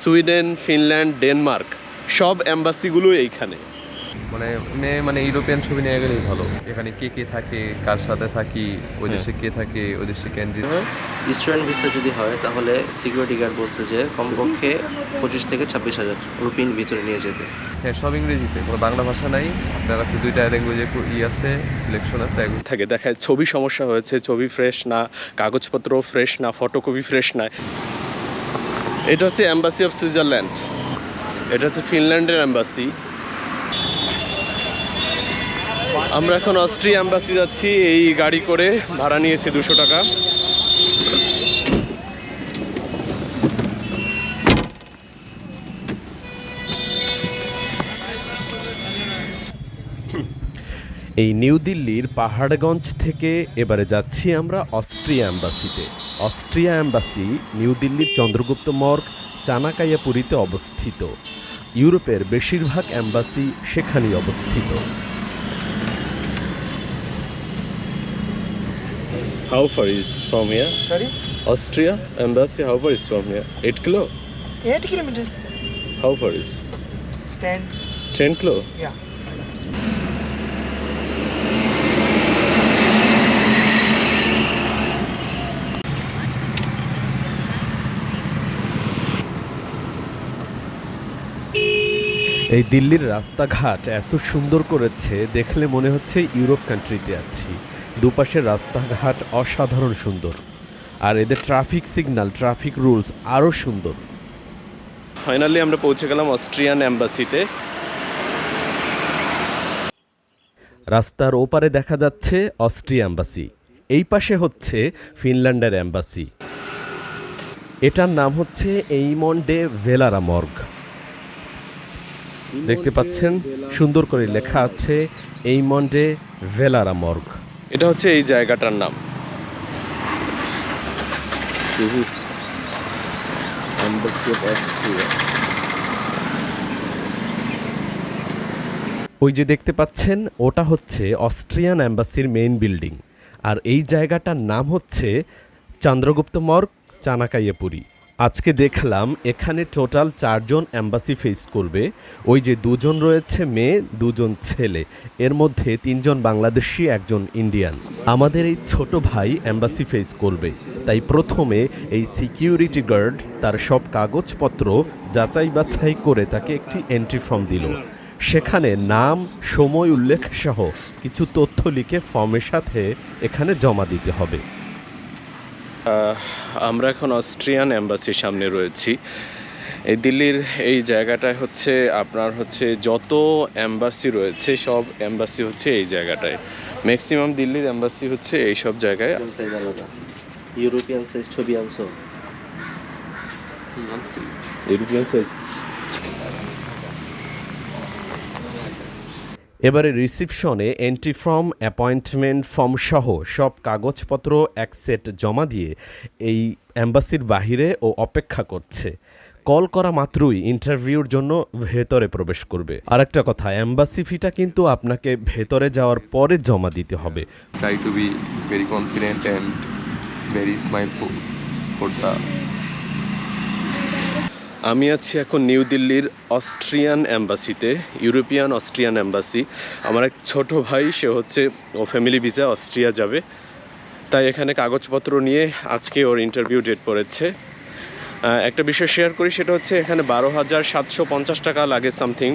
Sweden Finland Denmark সব অ্যাম্বাসিগুলো এইখানে। মানে মেয়ে মানে ইউরোপিয়ান ছবি নিয়ে গেলেই ভালো। এখানে কে কে থাকে কার সাথে থাকি ওই দেশে কে থাকে ওই দেশে ক্যান্ডিড স্টুডেন্ট ভিসা যদি হয় তাহলে সিকিউরিটি গার্ড বলছে যে কমপক্ষে পঁচিশ থেকে ছাব্বিশ হাজার রুপিন ভিতরে নিয়ে যেতে। হ্যাঁ সব ইংরেজিতে কোনো বাংলা ভাষা নাই। আপনার কাছে দুইটা ল্যাঙ্গুয়েজে ই আছে সিলেকশন আছে থাকে দেখায় ছবি সমস্যা হয়েছে ছবি ফ্রেশ না কাগজপত্র ফ্রেশ না ফটোকপি ফ্রেশ না। এটা হচ্ছে অ্যাম্বাসি অফ সুইজারল্যান্ড এটা হচ্ছে ফিনল্যান্ডের অ্যাম্বাসি আমরা এখন অস্ট্রিয়া অ্যাম্বাসি যাচ্ছি, এই গাড়ি করে ভাড়া নিয়েছে দুশো টাকা। এই নিউ দিল্লির পাহাড়গঞ্জ থেকে এবারে যাচ্ছি আমরা অস্ট্রিয়া অ্যাম্বাসিতে অস্ট্রিয়া অ্যাম্বাসি নিউ দিল্লির চন্দ্রগুপ্ত মর্গ চানাকাইয়াপুরীতে অবস্থিত ইউরোপের বেশিরভাগ অ্যাম্বাসি সেখানেই অবস্থিত How far is from here? Sorry? Austria embassy, how far is from here? 8 kilo? 8 kilometer. How far is? 10. 10 kilo? Yeah. এই দিল্লির রাস্তাঘাট এত সুন্দর করেছে দেখলে মনে হচ্ছে ইউরোপ কান্ট্রিতে আছি। দুপাশের রাস্তাঘাট অসাধারণ সুন্দর। আর এদের ট্রাফিক সিগন্যাল ট্রাফিক রুলস আরও সুন্দর। ফাইনালি আমরা পৌঁছে গেলাম অস্ট্রিয়ান অ্যাম্বাসিতে রাস্তার ওপারে দেখা যাচ্ছে অস্ট্রিয়া অ্যাম্বাসি এই পাশে হচ্ছে ফিনল্যান্ডের অ্যাম্বাসি এটার নাম হচ্ছে এইমন্ডে ভেলারা মর্গ দেখতে পাচ্ছেন সুন্দর করে লেখা আছে এই মন্ডে ভেলারা মর্গ। এটা হচ্ছে এই জায়গাটার নাম. ওই যে দেখতে পাচ্ছেন ওটা হচ্ছে অস্ট্রিয়ান অ্যাম্বাসির মেইন বিল্ডিং। আর এই জায়গাটার নাম হচ্ছে চন্দ্রগুপ্ত মর্গ চানাকাইয়াপুরি আজকে দেখলাম এখানে টোটাল চারজন অ্যাম্বাসি ফেস করবে। ওই যে দুজন রয়েছে মেয়ে, দুজন ছেলে। এর মধ্যে তিনজন বাংলাদেশি, একজন ইন্ডিয়ান। আমাদের এই ছোট ভাই অ্যাম্বাসি ফেস করবে। তাই প্রথমে এই সিকিউরিটি গার্ড তার সব কাগজপত্র যাচাই বাছাই করে তাকে একটি এন্ট্রি ফর্ম দিল। সেখানে নাম, সময় উল্লেখ সহ কিছু তথ্য লিখে ফর্মের সাথে এখানে জমা দিতে হবে। আমরা এখন অস্ট্রিয়ান অ্যাম্বাসির সামনে রয়েছি। এই দিল্লির এই জায়গাটায় হচ্ছে আপনার হচ্ছে যত অ্যাম্বাসি রয়েছে সব অ্যাম্বাসি হচ্ছে এই জায়গাটায়। ম্যাক্সিমাম দিল্লির অ্যাম্বাসি হচ্ছে এই সব জায়গায়। ইউরোপিয়ান সাইজ ছবি আনছো। ইউরোপিয়ান সাইজ এবারে রিসিপশনে এন্ট্রি ফর্ম অ্যাপয়েন্টমেন্ট ফর্ম সহ সব কাগজপত্র এক সেট জমা দিয়ে এই অ্যাম্বাসির বাহিরে ও অপেক্ষা করছে। কল করা মাত্রই ইন্টারভিউর জন্য ভেতরে প্রবেশ করবে। আর একটা কথা অ্যাম্বাসি ফিটা কিন্তু আপনাকে ভেতরে যাওয়ার পরে জমা দিতে হবে। Try to be very confident and very smileful for the আমি আছি এখন নিউ দিল্লির অস্ট্রিয়ান অ্যাম্বাসিতে ইউরোপিয়ান অস্ট্রিয়ান অ্যাম্বাসি আমার এক ছোট ভাই, সে হচ্ছে, ও ফ্যামিলি ভিসা অস্ট্রিয়া যাবে। তাই এখানে কাগজপত্র নিয়ে আজকে ওর ইন্টারভিউ ডেট পড়েছে। একটা বিষয় শেয়ার করি, সেটা হচ্ছে এখানে বারো হাজার সাতশো পঞ্চাশ টাকা লাগে সামথিং।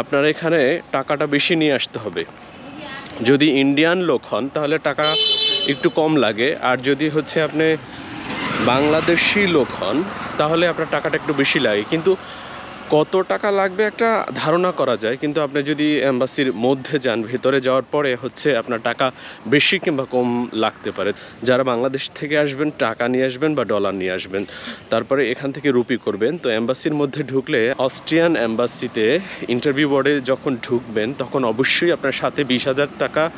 আপনার এখানে টাকাটা বেশি নিয়ে আসতে হবে। যদি ইন্ডিয়ান লোক হন, তাহলে টাকা একটু কম লাগে। আর যদি হচ্ছে আপনি বাংলাদেশি লোক হন, তাহলে আপনার টাকাটা একটু বেশি লাগে। কিন্তু কত টাকা লাগবে একটা ধারণা করা যায়, কিন্তু আপনি যদি অ্যাম্বাসির মধ্যে যান, ভেতরে যাওয়ার পরে হচ্ছে আপনার টাকা বেশি কিংবা কম লাগতে পারে। যারা বাংলাদেশ থেকে আসবেন, টাকা নিয়ে আসবেন বা ডলার নিয়ে আসবেন, তারপরে এখান থেকে রুপি করবেন। তো অ্যাম্বাসির মধ্যে ঢুকলে অস্ট্রিয়ান অ্যাম্বাসিতে ইন্টারভিউ বোর্ডে যখন ঢুকবেন, তখন অবশ্যই আপনার সাথে বিশ হাজার টাকা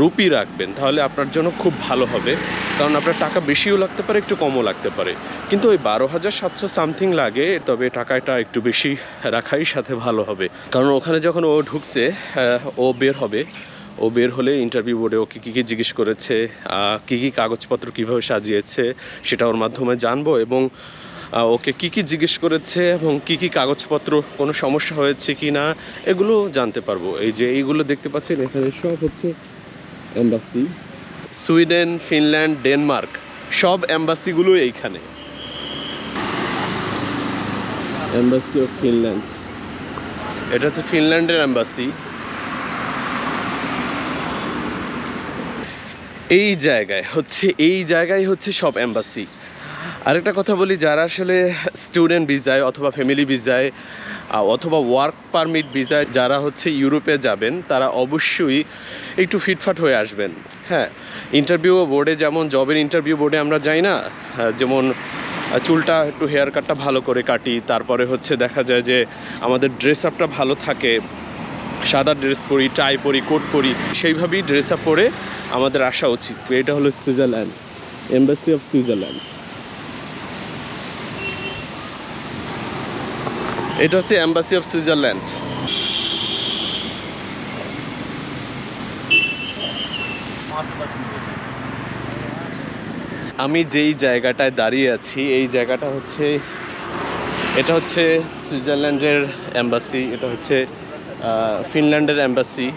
রুপি রাখবেন, তাহলে আপনার জন্য খুব ভালো হবে। কারণ আপনার টাকা বেশিও লাগতে পারে, একটু কমও লাগতে পারে। কিন্তু ওই বারো হাজার সাতশো সামথিং লাগে, তবে টাকাটা একটু বেশি রাখাই সাথে ভালো হবে। কারণ ওখানে যখন ও ঢুকছে ও বের হবে। ও বের হলে ইন্টারভিউ বোর্ডে ওকে কী কী জিজ্ঞেস করেছে কী কী কাগজপত্র কীভাবে সাজিয়েছে, সেটা ওর মাধ্যমে জানব এবং ওকে কি কি জিজ্ঞেস করেছে এবং কি কি কাগজপত্র, কোনো সমস্যা হয়েছে কি না এগুলো জানতে পারব। এই যে এইগুলো দেখতে পাচ্ছেন, এখানে সব হচ্ছে এম্বাসি? সুইডেন ফিনল্যান্ড ডেনমার্ক সব এম্বাসিগুলো এইখানে। Embassy of Finland. এটা হচ্ছে ফিনল্যান্ডের এম্বাসি। এই জায়গায় হচ্ছে এই জায়গায় হচ্ছে সব এম্বাসি। আরেকটা কথা বলি, যারা আসলে স্টুডেন্ট ভিসায় অথবা ফ্যামিলি ভিসায় অথবা ওয়ার্ক পারমিট ভিসায় যারা হচ্ছে ইউরোপে যাবেন, তারা অবশ্যই একটু ফিটফাট হয়ে আসবেন। হ্যাঁ ইন্টারভিউ বোর্ডে যেমন জবের ইন্টারভিউ বোর্ডে আমরা যাই না যেমন চুলটা একটু হেয়ার কাটটা ভালো করে কাটি, তারপরে হচ্ছে দেখা যায় যে আমাদের ড্রেস আপটা ভালো থাকে, সাদা ড্রেস পরি টাই পরি কোট পরি, সেইভাবেই ড্রেস আপ পরে আমাদের আসা উচিত। এটা হলো সুইজারল্যান্ড এম্বাসি অফ সুইজারল্যান্ড এটা হচ্ছে এম্বাসি অফ সুইজারল্যান্ড আমি যেই জায়গাটায় দাঁড়িয়ে আছি, এই জায়গাটা হচ্ছে, এটা হচ্ছে সুইজারল্যান্ডের অ্যাম্বাসি এটা হচ্ছে ফিনল্যান্ডের অ্যাম্বাসি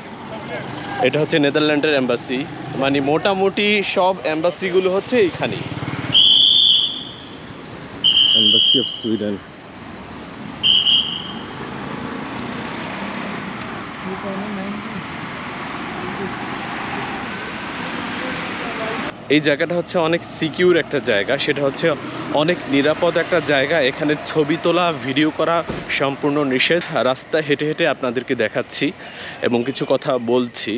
এটা হচ্ছে নেদারল্যান্ডের অ্যাম্বাসি মানে মোটামুটি সব অ্যাম্বাসিগুলো হচ্ছে এইখানেই। অ্যাম্বাসি অফ সুইডেন এই জায়গাটা হচ্ছে অনেক সিকিউর একটা জায়গা। সেটা হচ্ছে অনেক নিরাপদ একটা জায়গা। এখানে ছবি তোলা ভিডিও করা সম্পূর্ণ নিষেধ। রাস্তা হেঁটে হেঁটে আপনাদেরকে দেখাচ্ছি এবং কিছু কথা বলছি।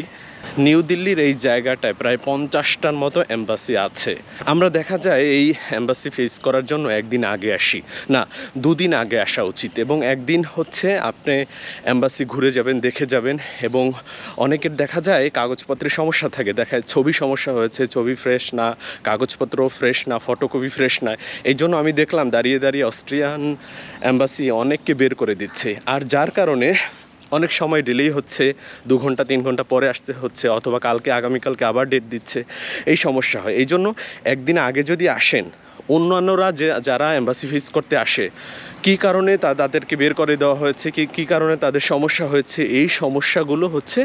নিউ দিল্লির এই জায়গাটায় প্রায় পঞ্চাশটার মতো এম্বাসি আছে। আমরা দেখা যায় এই এম্বাসি ফেস করার জন্য একদিন আগে আসি। না, দুদিন আগে আসা উচিত এবং একদিন হচ্ছে আপনি এম্বাসি ঘুরে যাবেন, দেখে যাবেন এবং অনেকের দেখা যায় কাগজপত্রের সমস্যা থাকে। দেখা যায় ছবি সমস্যা হয়েছে, ছবি ফ্রেশ না কাগজপত্র ফ্রেশ না ফটোকপি ফ্রেশ না। এই জন্য আমি দেখলাম দাঁড়িয়ে দাঁড়িয়ে অস্ট্রিয়ান অ্যাম্বাসি অনেককে বের করে দিচ্ছে। আর যার কারণে অনেক সময় ডিলেই হচ্ছে, দু ঘণ্টা, তিন ঘণ্টা পরে আসতে হচ্ছে অথবা কালকে আগামীকালকে আবার ডেট দিচ্ছে, এই সমস্যা হয়। এই জন্য একদিন আগে যদি আসেন, অন্যান্যরা যে, যারা এম্বাসি ফেস করতে আসে, কী কারণে তা, তাদেরকে বের করে দেওয়া হয়েছে, কি, কী কারণে তাদের সমস্যা হয়েছে, এই সমস্যাগুলো হচ্ছে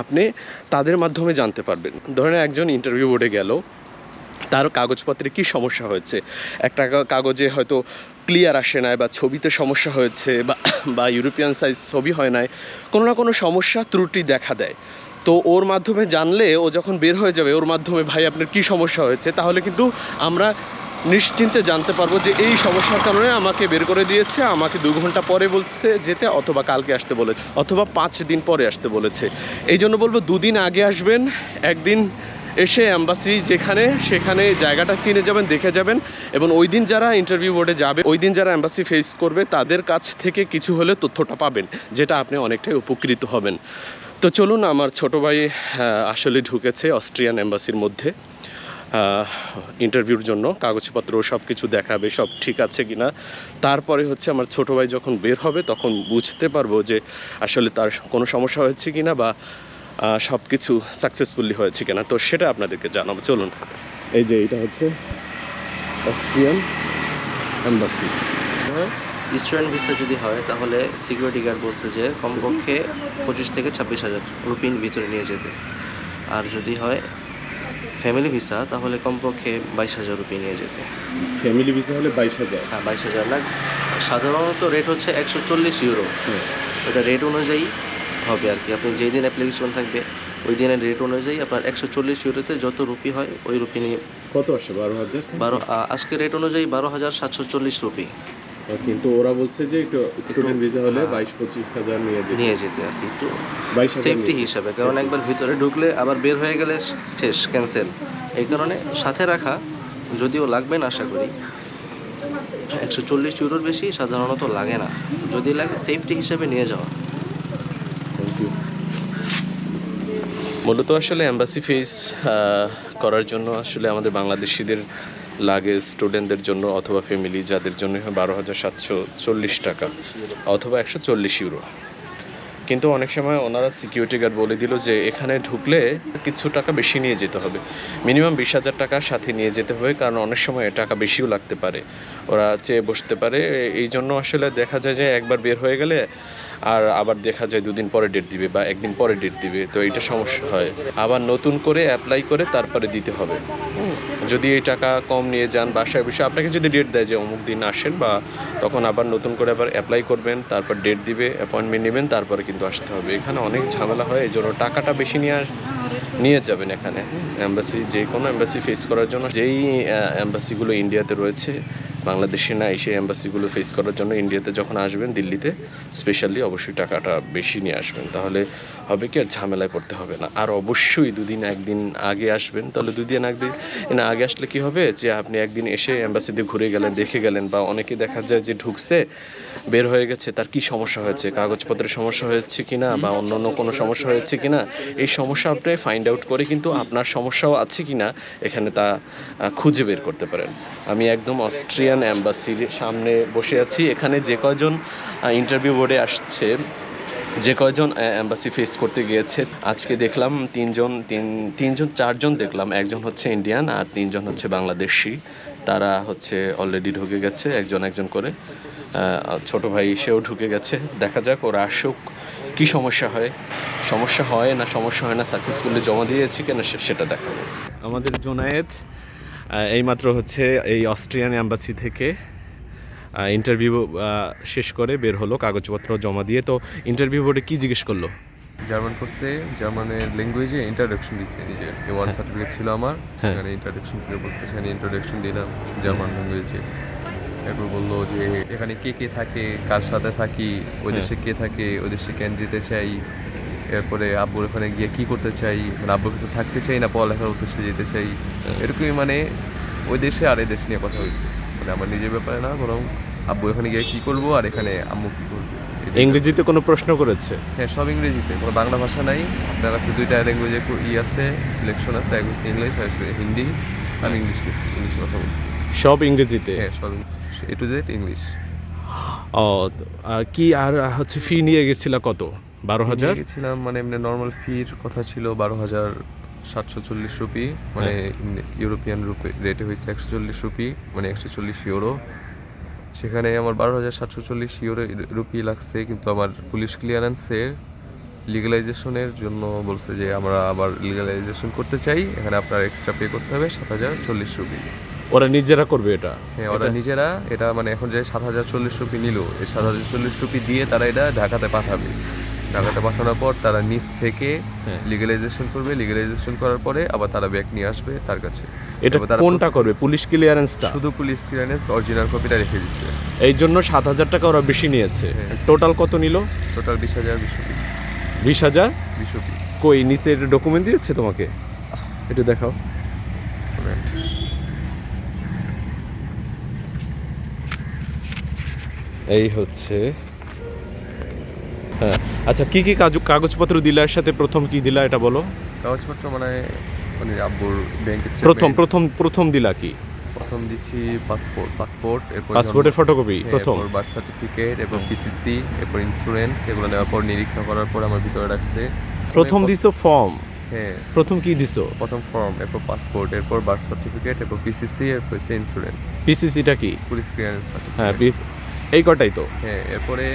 আপনি তাদের মাধ্যমে জানতে পারবেন। ধরেন একজন ইন্টারভিউ বোর্ডে গেল, তার কাগজপত্রে কি সমস্যা হয়েছে? একটা কাগজে হয়তো ক্লিয়ার আসে নাই বা ছবিতে সমস্যা হয়েছে বা বা ইউরোপিয়ান সাইজ ছবি হয় নাই, কোনো না কোনো সমস্যা ত্রুটি দেখা দেয়। তো ওর মাধ্যমে জানলে ও যখন বের হয়ে যাবে, ওর মাধ্যমে, ভাই, আপনার কি সমস্যা হয়েছে? তাহলে কিন্তু আমরা নিশ্চিন্তে জানতে পারব যে এই সমস্যার কারণে আমাকে বের করে দিয়েছে, আমাকে দু ঘণ্টা পরে বলছে যেতে অথবা কালকে আসতে বলেছে, অথবা পাঁচ দিন পরে আসতে বলেছে। এই জন্য বলব, দুদিন আগে আসবেন, একদিন এসে অ্যাম্বাসি যেখানে, সেখানে জায়গাটা চিনে যাবেন, দেখে যাবেন এবং ওই দিন যারা ইন্টারভিউ বোর্ডে যাবে, ওই দিন যারা অ্যাম্বাসি ফেস করবে, তাদের কাছ থেকে কিছু হলে তথ্যটা পাবেন, যেটা আপনি অনেকটাই উপকৃত হবেন। তো চলুন, আমার ছোট ভাই আসলে ঢুকেছে অস্ট্রিয়ান অ্যাম্বাসির মধ্যে। ইন্টারভিউর জন্য, কাগজপত্র সব কিছু দেখাবে, সব ঠিক আছে কিনা। তারপরে হচ্ছে আমার ছোট ভাই যখন বের হবে, তখন বুঝতে পারব যে আসলে তার কোনো সমস্যা হয়েছে কিনা বা সব কিছু সাকসেসফুলি হয়েছে কিনা? তো সেটা আপনাদেরকে জানাব। চলুন। এই যে এটা হচ্ছে অস্ট্রিয়ান এম্বাসি স্টুডেন্ট ভিসা যদি হয় তাহলে সিকিউরিটি গার্ড বলছে যে কমপক্ষে পঁচিশ থেকে ছাব্বিশ হাজার রুপিন ভিতরে নিয়ে যেতে। আর যদি হয় ফ্যামিলি ভিসা তাহলে কমপক্ষে বাইশ হাজার রুপি নিয়ে যেতে। ফ্যামিলি ভিসা হলে বাইশ হাজার। হ্যাঁ বাইশ হাজার। না সাধারণত রেট হচ্ছে একশো চল্লিশ ইউরো। ওটা রেট অনুযায়ী হবে আর কি। আপনি যেই দিন অ্যাপ্লিকেশন থাকবে ওই দিনের রেট অনুযায়ী আপনার একশো চল্লিশ ইউরোতে যত রুপি হয় ওই রুপি নিয়ে কত আসে? বারো হাজার বারো আজকে রেট অনুযায়ী বারো হাজার সাতশো চল্লিশ রুপি। কিন্তু ওরা বলছে যে একটু স্টুডেন্ট ভিসা হলে বাইশ পঁচিশ হাজার নিয়ে যেতে। নিয়ে যেতে আর কি। একটু বাইশ সেফটি হিসাবে কারণ একবার ভিতরে ঢুকলে আবার বের হয়ে গেলে শেষ ক্যান্সেল এই কারণে সাথে রাখা যদিও লাগবে না আশা করি। একশো চল্লিশ ইউরোর বেশি সাধারণত লাগে না। যদি লাগে সেফটি হিসাবে নিয়ে যাওয়া। মূলত আসলে অ্যাম্বাসি ফেস করার জন্য আসলে আমাদের বাংলাদেশিদের লাগে স্টুডেন্টদের জন্য অথবা ফ্যামিলি যাদের জন্য বারো হাজার সাতশো চল্লিশ টাকা অথবা একশো চল্লিশ ইউরো কিন্তু অনেক সময় ওনারা সিকিউরিটি গার্ড বলে দিল যে এখানে ঢুকলে কিছু টাকা বেশি নিয়ে যেতে হবে। মিনিমাম বিশ হাজার টাকা সাথে নিয়ে যেতে হবে কারণ অনেক সময় টাকা বেশিও লাগতে পারে। ওরা চেয়ে বসতে পারে। এই জন্য আসলে দেখা যায় যে একবার বের হয়ে গেলে আর আবার দেখা যায় দুদিন পরে ডেট দিবে বা একদিন পরে ডেট দিবে, তো এটা সমস্যা হয়। আবার নতুন করে অ্যাপ্লাই করে তারপরে দিতে হবে। যদি এই টাকা কম নিয়ে যান বাসায় বসে, আপনাকে যদি ডেট দেয় যে অমুক দিন আসেন বা তখন আবার নতুন করে আবার অ্যাপ্লাই করবেন, তারপর ডেট দিবে অ্যাপয়েন্টমেন্ট নেবেন, তারপরে কিন্তু আসতে হবে। এখানে অনেক ঝামেলা হয়, এই জন্য টাকাটা বেশি নিয়ে নিয়ে যাবেন এখানে। অ্যাম্বাসি যে কোনো অ্যাম্বাসি ফেস করার জন্য, যেই অ্যাম্বাসিগুলো ইন্ডিয়াতে রয়েছে বাংলাদেশে না সেই অ্যাম্বাসিগুলো ফেস করার জন্য ইন্ডিয়াতে যখন আসবেন, দিল্লিতে স্পেশালি অবশ্যই টাকাটা বেশি নিয়ে আসবেন। তাহলে হবে কি আর ঝামেলায় পড়তে হবে না। আর অবশ্যই দুদিন, একদিন আগে আসবেন। তাহলে দুদিন, একদিন, না, আগে আসলে কি হবে? যে আপনি একদিন এসে অ্যাম্বাসিতে ঘুরে গেলেন, দেখে গেলেন বা অনেকে দেখা যায় যে ঢুকছে, বের হয়ে গেছে, তার কি সমস্যা হয়েছে? কাগজপত্রের সমস্যা হয়েছে কি না? বা অন্য অন্য কোনো সমস্যা হয়েছে কি না? এই সমস্যা আপনি ফাইন্ড আউট করে কিন্তু আপনার সমস্যাও আছে কি না, এখানে তা খুঁজে বের করতে পারেন। আমি একদম অস্ট্রিয়ান অ্যাম্বাসির সামনে বসে আছি। এখানে যে কয়জন ইন্টারভিউ বোর্ডে আসছে যে কয়জন অ্যাম্বাসি ফেস করতে গিয়েছে আজকে দেখলাম তিনজন তিন তিনজন চারজন দেখলাম। একজন হচ্ছে ইন্ডিয়ান আর তিনজন হচ্ছে বাংলাদেশি। তারা হচ্ছে অলরেডি ঢুকে গেছে একজন একজন করে। ছোট ভাই সেও ঢুকে গেছে। দেখা যাক ওরা আসুক। কি সমস্যা হয়? সমস্যা হয় না সমস্যা হয় না? সাকসেসফুলি জমা দিয়েছি কিনা সেটা দেখাবো। আমাদের জোনায়েদ আহ, এইমাত্র হচ্ছে এই অস্ট্রিয়ান অ্যাম্বাসি থেকে ইন্টারভিউ শেষ করে বের হলো কাগজপত্র জমা দিয়ে। তো ইন্টারভিউ বোর্ডে কি জিজ্ঞেস করল? জার্মান করছে জার্মানের ল্যাঙ্গুয়েজে ইন্ট্রোডাকশন দিচ্ছে নিজের। ওয়ান সার্টিফিকেট ছিল আমার সেখানে ইন্ট্রোডাকশন থেকে বলছে সেখানে ইন্ট্রোডাকশন দিলাম জার্মান ল্যাঙ্গুয়েজে এরপর বলল যে এখানে কে কে থাকে কার সাথে থাকি ওই দেশে কে থাকে ওই দেশে কেন যেতে চাই? এরপরে আব্বুর ওখানে গিয়ে কি করতে চাই? মানে আব্বুর কাছে থাকতে চাই না পড়ালেখার উদ্দেশ্যে যেতে চাই? এরকমই মানে ওই দেশে আর এই দেশ নিয়ে কথা হয়েছে। মানে আমার নিজের ব্যাপারে না বরং আব্বু এখানে গিয়ে কী করব আর এখানে আম্মু কি করবে? ইংরেজিতে কোনো প্রশ্ন করেছে? হ্যাঁ সব ইংরেজিতে কোনো বাংলা ভাষা নাই। আপনার কাছে দুইটা ল্যাঙ্গুয়েজে ই আছে সিলেকশন আছে এক হচ্ছে ইংলিশ আর হচ্ছে হিন্দি। আমি ইংলিশ ইংলিশ কথা বলছি। সব ইংরেজিতে? হ্যাঁ সব এ টু জেড ইংলিশ ও কি আর হচ্ছে ফি নিয়ে গেছিল কত? বারো হাজার? গেছিলাম মানে এমনি নর্মাল ফির কথা ছিল বারো হাজার সাতশো চল্লিশ রুপি মানে ইউরোপিয়ান রুপি রেটে হয়েছে একশো চল্লিশ রুপি মানে একশো চল্লিশ ইউরো সেখানে আমার বারো হাজার সাতশো চল্লিশ ইউরো রুপি লাগছে কিন্তু আমার পুলিশ ক্লিয়ারেন্সের লিগালাইজেশনের জন্য বলছে যে আমরা আবার লিগালাইজেশন করতে চাই এখানে আপনার এক্সট্রা পে করতে হবে সাত হাজার চল্লিশ রুপি। ওরা নিজেরা করবে এটা? হ্যাঁ ওরা নিজেরা এটা মানে এখন যে সাত হাজার চল্লিশ রুপি নিল এই সাত হাজার চল্লিশ রুপি দিয়ে তারা এটা ঢাকাতে পাঠাবে। ঢাকাতে পাঠানোর পর তারা নিচ থেকে লিগালাইজেশন করবে লিগালাইজেশন করার পরে আবার তারা ব্যাগ নিয়ে আসবে তার কাছে। এটা তারা কোনটা করবে? পুলিশ ক্লিয়ারেন্সটা শুধু পুলিশ ক্লিয়ারেন্স অরিজিনাল কপিটা রেখে দিচ্ছে। এই জন্য সাত হাজার টাকা ওরা বেশি নিয়েছে। হ্যাঁ। টোটাল কত নিল? টোটাল বিশ হাজার বিশ রুপি। বিশ হাজার? বিশ রুপি। কই নিচে ডকুমেন্ট দিয়েছে তোমাকে? একটু দেখাও। এই হচ্ছে হ্যাঁ। আচ্ছা কি কি কাজ কাগজপত্র দিলা এর সাথে? প্রথম কি দিলা এটা বলো? কাগজপত্র মানে মানে আব্বুর ব্যাংক প্রথম প্রথম প্রথম দিলা কি? প্রথম দিচ্ছি পাসপোর্ট পাসপোর্ট এরপর পাসপোর্টের ফটোকপি হ্যাঁ, প্রথম? এরপর বার্থ সার্টিফিকেট এরপর পিসিসি এরপর ইন্স্যুরেন্স এগুলো নেওয়ার পর নিরীক্ষা করার পর আমার ভিতরে রাখছে। প্রথম দিছো ফর্ম হ্যাঁ। প্রথম কি দিছো? প্রথম ফর্ম এরপর পাসপোর্ট এরপর বার্থ সার্টিফিকেট এরপর পিসিসি এরপর ইন্স্যুরেন্স পিসিসিটা কি? পুলিশ ক্লিয়ারেন্স হ্যাঁ এই কটাই তো? হ্যাঁ এরপরে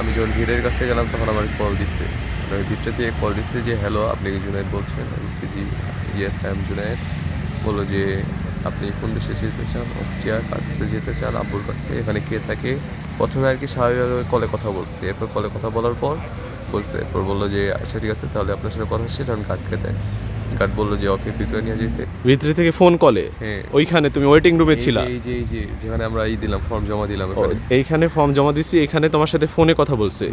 আমি যখন ভিড়ের কাছে গেলাম, তখন আমার কল দিচ্ছে ওই ভিড়টা দিয়ে কল দিচ্ছে যে হ্যালো আপনি কি জুনায়েদ বলছেন? আমি বলছি, জি ইয়েস আই এম জুনায়েদ বলল যে, আপনি কোন দেশে যেতে চান? অস্ট্রিয়া, কার কাছে যেতে চান? আব্বুর কাছে, এখানে কে থাকে? প্রথমে আর কি স্বাভাবিকভাবে কলে কথা বলছে। এরপর কলে কথা বলার পর বলছে, এরপর বলল যে আচ্ছা ঠিক আছে, তাহলে আপনার সাথে কথা হচ্ছে তখন গার্ডকে দেয়। গার্ড বলল যে ওকে নিয়ে যেতে। ভিতরে থেকে ফোন কলে হ্যাঁ। ওইখানে তুমি ওয়েটিং রুমে এই ছিলা? এই যে এই যে যেখানে আমরা ই দিলাম ফর্ম জমা দিলাম এইখানে ফর্ম জমা দিছি এখানে তোমার সাথে ফোনে কথা বলছে।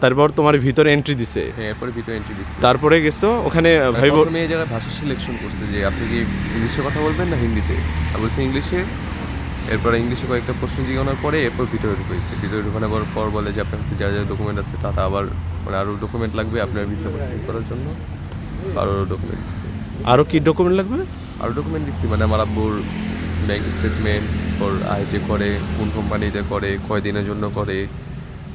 তারপর তোমার ভিতরে এন্ট্রি দিছে। হ্যাঁ এরপরে ভিতরে এন্ট্রি দিচ্ছে তারপরে গেছো ওখানে ভাই বোন- প্রথমে এই জায়গায় ভাষা সিলেকশন করছে যে আপনি কি ইংলিশে কথা বলবেন না হিন্দিতে? আমি বলছি ইংলিশে এরপরে ইংলিশে কয়েকটা প্রশ্ন জিজ্ঞানোর পরে এরপর ভিতরে ঢুকেছে ভিতরে ঢুকানোর পর- পর বলে যে আপনার কাছে যা যা ডকুমেন্ট আছে তাতে আবার মানে আরও ডকুমেন্ট লাগবে আপনার ভিসা প্রসেসিং করার জন্য। আরও ডকুমেন্ট দিচ্ছে আরও কি ডকুমেন্ট লাগবে? আরও ডকুমেন্ট দিচ্ছি মানে আমার আব্বুর ব্যাংক স্টেটমেন্ট ওর আয় যে করে কোন কোম্পানি যে করে কয় দিনের জন্য করে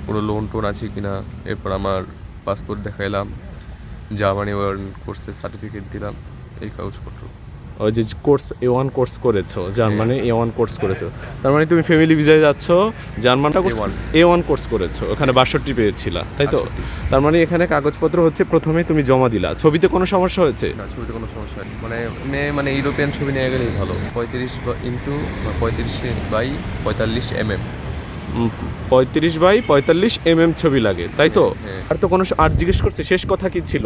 কোনো লোন টোন আছে কি না এরপর আমার পাসপোর্ট দেখাইলাম জার্মানি ওয়ার্ন কোর্সের সার্টিফিকেট দিলাম এই কাগজপত্র। ওই যে কোর্স এ ওয়ান কোর্স করেছ জার্মানি এ ওয়ান কোর্স করেছ। তার মানে তুমি ফ্যামিলি ভিসায় যাচ্ছ জার্মানটা A1 এ ওয়ান কোর্স করেছ ওখানে বাষট্টি পেয়েছিলা তাই তো? তার মানে এখানে কাগজপত্র হচ্ছে প্রথমে তুমি জমা দিলা। ছবিতে কোনো সমস্যা হয়েছে? না ছবিতে কোনো সমস্যা নেই মানে এমনি মানে ইউরোপিয়ান ছবি নিয়ে গেলেই ভালো। পঁয়ত্রিশ ইন্টু পঁয়ত্রিশ বাই পঁয়তাল্লিশ এম এম পঁয়ত্রিশ বাই পঁয়তাল্লিশ এম এম ছবি লাগে তাই তো? হ্যাঁ। আর তো কোনো আর জিজ্ঞেস করছে শেষ কথা কি ছিল?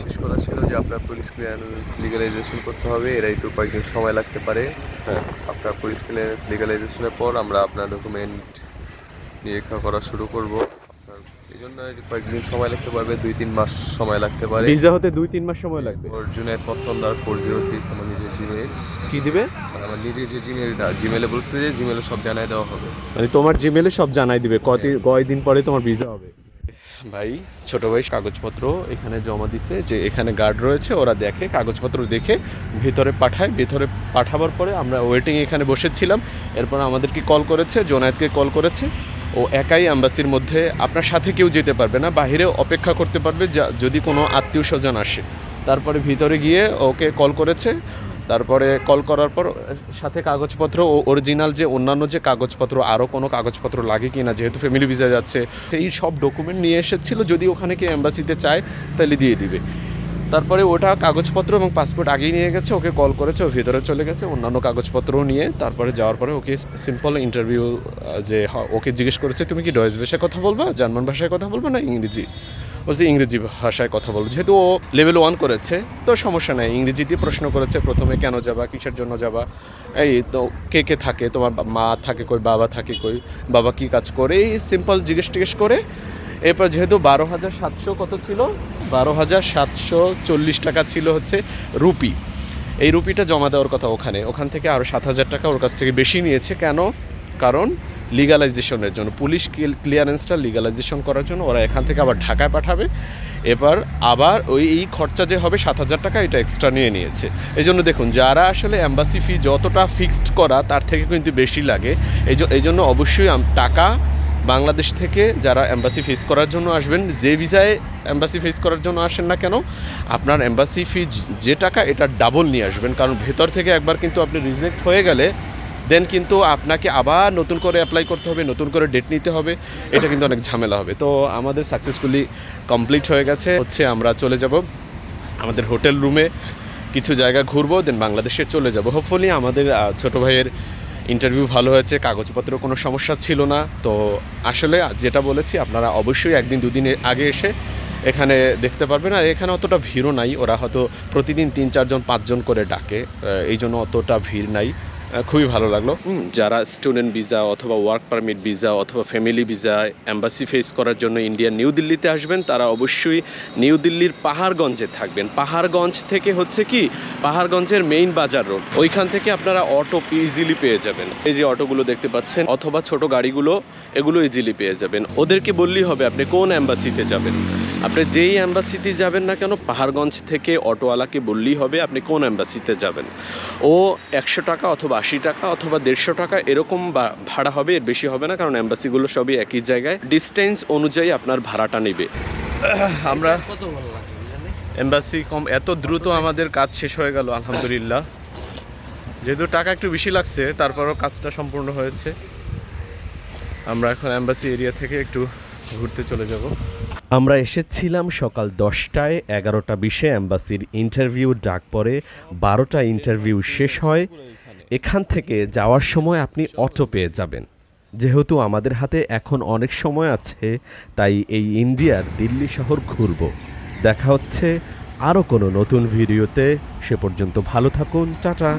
শেষ কথা ছিল যে আপনার পুলিশ ক্লিয়ারেন্স লিগালাইজেশন করতে হবে এরা একটু কয়েকদিন সময় লাগতে পারে। হ্যাঁ। আপনার পুলিশ ক্লিয়ারেন্স লিগালাইজেশনের পর আমরা আপনার ডকুমেন্ট নিরীক্ষা করা শুরু করব। এই জন্য কয়েকদিন সময় লাগতে পারবে দুই তিন মাস সময় লাগতে পারে। ভিসা হতে দুই তিন মাস সময় লাগবে। অর্জুনের পত্তন্দার ফোর জিরো সিক্স আমার নিজের জিমেল কি দিবে? আমার নিজের যে জিমেলটা জিমেলে বলছে যে জিমেলে সব জানাই দেওয়া হবে। মানে তোমার জিমেলে সব জানাই দিবে। কত কয়দিন পরে তোমার ভিসা হবে? ভাই, ছোট ভাই কাগজপত্র এখানে জমা দিছে যে এখানে গার্ড রয়েছে, ওরা দেখে, কাগজপত্র দেখে ভিতরে পাঠায়। ভিতরে পাঠাবার পরে আমরা ওয়েটিং এখানে বসেছিলাম। এরপর আমাদেরকে কল করেছে জোনায়েতকে কল করেছে। ও একাই অ্যাম্বাসির মধ্যে আপনার সাথে কেউ যেতে পারবে না বাইরে অপেক্ষা করতে পারবে যা, যদি কোনো আত্মীয় স্বজন আসে। তারপরে ভিতরে গিয়ে ওকে কল করেছে। তারপরে কল করার পর সাথে কাগজপত্র ও অরিজিনাল যে অন্যান্য যে কাগজপত্র আরও কোনো কাগজপত্র লাগে কি না যেহেতু ফ্যামিলি ভিসা যাচ্ছে, এই সব ডকুমেন্ট নিয়ে এসেছিল, যদি ওখানে কি এম্বাসিতে চায়, তাহলে দিয়ে দিবে। তারপরে ওটা কাগজপত্র এবং পাসপোর্ট আগেই নিয়ে গেছে, ওকে কল করেছে, ও ভিতরে চলে গেছে, অন্যান্য কাগজপত্রও নিয়ে, তারপরে যাওয়ার পরে ওকে সিম্পল ইন্টারভিউ যে ওকে জিজ্ঞেস করেছে, তুমি কি ডয়েস ভাষায় কথা বলবা, জার্মান ভাষায় কথা বলবা না ইংরেজি? বলছে, ইংরেজি ভাষায় কথা বলব যেহেতু ও লেভেল ওয়ান করেছে, তো সমস্যা নাই। ইংরেজিতে প্রশ্ন করেছে, প্রথমে কেন যাবা? কিসের জন্য যাবা? এই তো কে কে থাকে? তোমার মা থাকে কই, বাবা থাকে কই? বাবা কি কাজ করে? এই সিম্পল জিজ্ঞেস টিজ্ঞেস করে। এরপর যেহেতু বারো হাজার সাতশো কত ছিল? বারো হাজার সাতশো চল্লিশ টাকা ছিল হচ্ছে রুপি। এই রুপিটা জমা দেওয়ার কথা ওখানে। ওখান থেকে আরও সাত হাজার টাকা ওর কাছ থেকে বেশি নিয়েছে। কেন? কারণ লিগালাইজেশনের জন্য পুলিশ ক্লিয়ারেন্সটা লিগালাইজেশন করার জন্য ওরা এখান থেকে আবার ঢাকায় পাঠাবে। এবার আবার ওই, এই খরচা যে হবে সাত হাজার টাকা, এটা এক্সট্রা নিয়ে নিয়েছে। এই জন্য দেখুন, যারা আসলে অ্যাম্বাসি ফি যতটা ফিক্সড করা, তার থেকে কিন্তু বেশি লাগে। এই জন্য অবশ্যই টাকা বাংলাদেশ থেকে যারা অ্যাম্বাসি ফেস করার জন্য আসবেন, যে ভিসায় অ্যাম্বাসি ফেস করার জন্য আসেন না কেন, আপনার অ্যাম্বাসি ফি যে টাকা, এটা ডাবল নিয়ে আসবেন। কারণ ভেতর থেকে একবার কিন্তু আপনি রিজেক্ট হয়ে গেলে দেন কিন্তু আপনাকে আবার নতুন করে অ্যাপ্লাই করতে হবে, নতুন করে ডেট নিতে হবে। এটা কিন্তু অনেক ঝামেলা হবে। তো আমাদের সাকসেসফুলি কমপ্লিট হয়ে গেছে। হচ্ছে আমরা চলে যাব আমাদের হোটেল রুমে কিছু জায়গা ঘুরবো দেন বাংলাদেশে চলে যাব। হোপফুলি আমাদের ছোট ভাইয়ের ইন্টারভিউ ভালো হয়েছে কাগজপত্র কোনো সমস্যা ছিল না। তো আসলে যেটা বলেছি, আপনারা অবশ্যই একদিন, দুদিন আগে এসে এখানে দেখতে পারবেন। আর এখানে অতটা ভিড়ও নাই। ওরা হয়তো প্রতিদিন তিন, চারজন, পাঁচজন করে ডাকে। এই জন্য অতটা ভিড় নাই। খুবই ভালো লাগল। যারা স্টুডেন্ট ভিসা অথবা ওয়ার্ক পারমিট ভিসা অথবা ফ্যামিলি ভিসা অ্যাম্বাসি ফেস করার জন্য ইন্ডিয়া নিউ দিল্লিতে আসবেন, তারা অবশ্যই নিউ দিল্লির পাহাড়গঞ্জে থাকবেন। পাহাড়গঞ্জ থেকে হচ্ছে কি? পাহাড়গঞ্জের মেইন বাজার রোড ওইখান থেকে আপনারা অটো ইজিলি পেয়ে যাবেন। এই যে অটোগুলো দেখতে পাচ্ছেন, অথবা ছোট গাড়িগুলো, এগুলো ইজিলি পেয়ে যাবেন। ওদেরকে বললেই হবে, আপনি কোন অ্যাম্বাসিতে যাবেন? আপনি যেই অ্যাম্বাসিতে যাবেন না কেন, পাহাড়গঞ্জ থেকে অটোওয়ালাকে বললেই হবে আপনি কোন অ্যাম্বাসিতে যাবেন। ও একশো টাকা অথবা আশি টাকা অথবা দেড়শো টাকা এরকম ভাড়া হবে, এর বেশি হবে না, কারণ অ্যাম্বাসিগুলো সবই একই জায়গায়। ডিস্টেন্স অনুযায়ী আপনার ভাড়াটা নেবে। আমরা এম্বাসি কম, এত দ্রুত আমাদের কাজ শেষ হয়ে গেল, আলহামদুলিল্লাহ। যেহেতু টাকা একটু বেশি লাগছে, তারপরও কাজটা সম্পূর্ণ হয়েছে। আমরা এখন অ্যাম্বাসি এরিয়া থেকে একটু ঘুরতে চলে যাব। আমরা এসেছিলাম সকাল দশটায়, এগারোটা বিশে অ্যাম্বাসির ইন্টারভিউ, ডাক পরে বারোটা ইন্টারভিউ শেষ হয়। এখান থেকে যাওয়ার সময় আপনি অটো পেয়ে যাবেন। যেহেতু আমাদের হাতে এখন অনেক সময় আছে, তাই এই ইন্ডিয়ার দিল্লি শহর ঘুরব। দেখা হচ্ছে আরও কোনো নতুন ভিডিওতে। সে পর্যন্ত ভালো থাকুন। টাটা।